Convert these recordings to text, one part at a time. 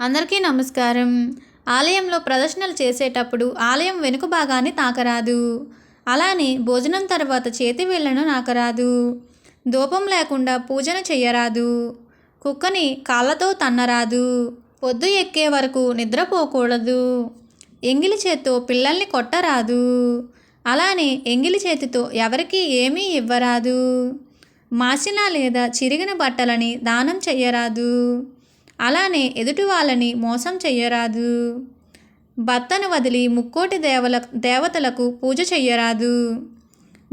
అందరికీ నమస్కారం. ఆలయంలో ప్రదర్శనలు చేసేటప్పుడు ఆలయం వెనుక భాగాన్ని తాకరాదు. అలానే భోజనం తర్వాత చేతి వేళ్ళను నాకరాదు. ధూపం లేకుండా పూజన చెయ్యరాదు. కుక్కని కాళ్ళతో తన్నరాదు. పొద్దు ఎక్కే వరకు నిద్రపోకూడదు. ఎంగిలి చేత్తో పిల్లల్ని కొట్టరాదు. అలానే ఎంగిలి చేతితో ఎవరికీ ఏమీ ఇవ్వరాదు. మాసిన లేదా చిరిగిన బట్టలని దానం చెయ్యరాదు. అలానే ఎదుటి వాళ్ళని మోసం చెయ్యరాదు. భర్తను వదిలి ముక్కోటి దేవల దేవతలకు పూజ చెయ్యరాదు.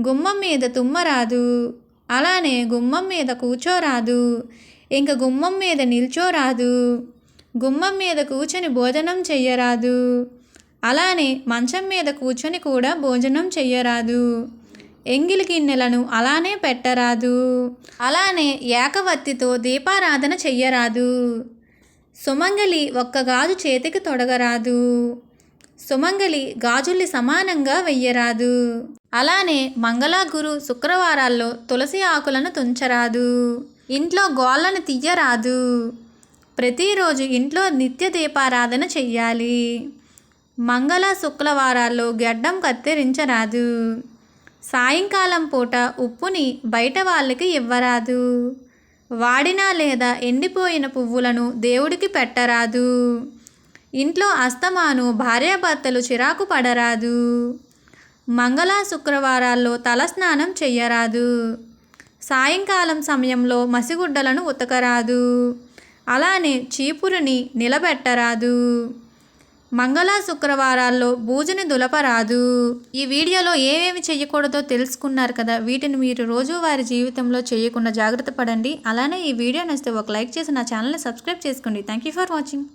గుమ్మం మీద తుమ్మరాదు. అలానే గుమ్మం మీద కూర్చోరాదు. ఇంక గుమ్మం మీద నిల్చోరాదు. గుమ్మం మీద కూర్చొని భోజనం చెయ్యరాదు. అలానే మంచం మీద కూర్చొని కూడా భోజనం చెయ్యరాదు. ఎంగిలి గిన్నెలను అలానే పెట్టరాదు. అలానే ఏకవత్తితో దీపారాధన చెయ్యరాదు. సుమంగలి ఒక్క గాజు చేతికి తొడగరాదు. సుమంగలి గాజుల్ని సమానంగా వెయ్యరాదు. అలానే మంగళాగురు శుక్రవారాల్లో తులసి ఆకులను తుంచరాదు. ఇంట్లో గోళ్ళను తీయరాదు ప్రతిరోజు ఇంట్లో నిత్య దీపారాధన చెయ్యాలి. మంగళ శుక్రవారాల్లో గడ్డం కత్తిరించరాదు. సాయంకాలం పూట ఉప్పుని బయట వాళ్ళకి ఇవ్వరాదు. వాడిన లేదా ఎండిపోయిన పువ్వులను దేవుడికి పెట్టరాదు. ఇంట్లో అస్తమాను భార్యాభర్తలు చిరాకు పడరాదు. మంగళ శుక్రవారాల్లో తలస్నానం చెయ్యరాదు. సాయంకాలం సమయంలో మసిగుడ్డలను ఉతకరాదు. అలానే చీపురుని నిలబెట్టరాదు. మంగళ శుక్రవారాల్లో భూజని దులపరాదు. ఈ వీడియోలో ఏమేమి చేయకూడదో తెలుసుకున్నారు కదా వీటిని మీరు రోజువారి జీవితంలో చేయకుండా జాగ్రత్త పడండి. అలానే ఈ వీడియో నచ్చితే ఒక లైక్ చేసి నా ఛానల్ని సబ్స్క్రైబ్ చేసుకోండి. Thank you for watching.